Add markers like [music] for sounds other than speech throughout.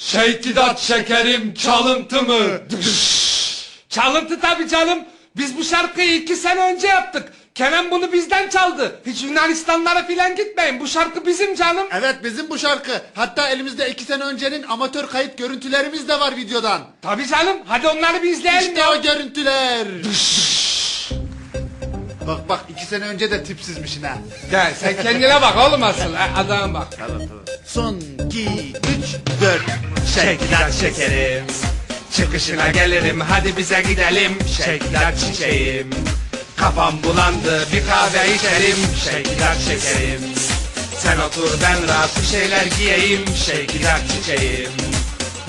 Şeykidat şekerim çalıntı mı? Çalıntı tabii canım. Biz bu şarkıyı iki sene önce yaptık. Kenan bunu bizden çaldı. Hiç Yunanistanlara filan gitmeyin. Bu şarkı bizim canım. Evet bizim bu şarkı. Hatta elimizde iki sene öncenin amatör kayıt görüntülerimiz de var videodan. Tabii canım. Hadi onları bir izleyelim İşte ya. o görüntüler. bak bak iki sene önce de tipsizmişsin ha. Gel sen kendine bak oğlum asıl. Adama bak. Son, iki, üç, dört. Şekidat şekerim. Çıkışına gelirim hadi bize gidelim. Şekidat çiçeğim. Kafam bulandı bir kahve içerim. Şekidat şekerim. Sen otur ben rahat bir şeyler giyeyim. Şekidat çiçeğim.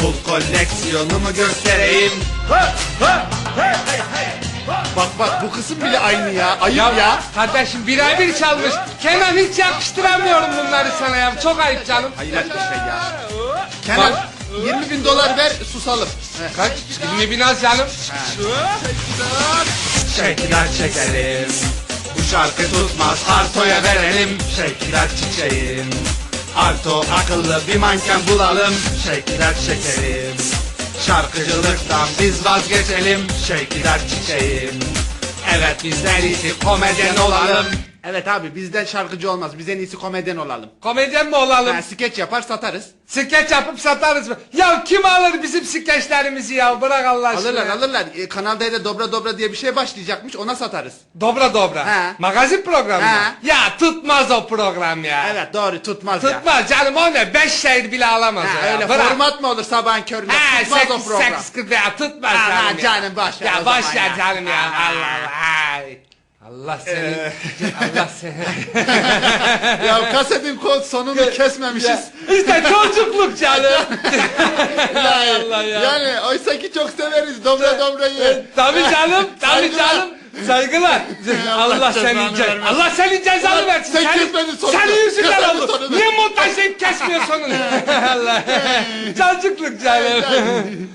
Bul koleksiyonumu göstereyim. Ha, ha, hey, hey, hey. Bak bak bu kısım bile aynı ya. Ayıp ya. Kardeşim birebir çalmış. Kenan hiç yakıştıramıyorum bunları sana ya. Çok ayıp canım. Hayret bir şey ya. Kenan 20 bin dolar ver susalım. Kaç? 20 bin az canım. Şekidat şekerim Bu şarkı tutmaz Arto'ya verelim Şekidat çiçeğim Arto akıllı bir manken bulalım Şekidat şekerim Şarkıcılıktan biz vazgeçelim Şekidat çiçeğim Evet bizden iyisi komedyen olalım Evet abi bizden şarkıcı olmaz. Biz en iyisi komedyen olalım. Komedyen mi olalım? Ha, skeç yapar satarız. Skeç yapıp satarız? Ya kim alır bizim skeçlerimizi ya? Bırak Allah aşkına. Alırlar ya. alırlar. E, Kanal D'de dobra dobra diye bir şey başlayacakmış ona satarız. Dobra dobra. He. Magazin programı. mı? He. Ya tutmaz o program ya. Evet doğru tutmaz ya. Tutmaz canım o ne? Beş şehir bile alamaz Ha, o ya. öyle Bırak. format mı olur sabahın köründe? He tutmaz o sekiz program. sekiz kırk ya tutmaz Aman canım ya. canım, boş ver Ya o boş zaman ver ya. canım ya. Allah Allah. Ay. Allah seni. Allah seni. [laughs] ya kasetin kod sonunu kesmemişiz. işte çocukluk canım. [laughs] Hay Allah ya. Yani oysa ki çok severiz dobra dobrayı. Tabii [laughs] canım, tabii Saygılar. canım. Saygılar. Allah Allah senin cezanı ce- vermesin. Allah senin cezanı versin. sen kesmedin sonunu. Senin yüzünden Kesmedin oldu. sonunu. Niye montajlayıp kesmiyor sonunu? Allah. Çocukluk canım.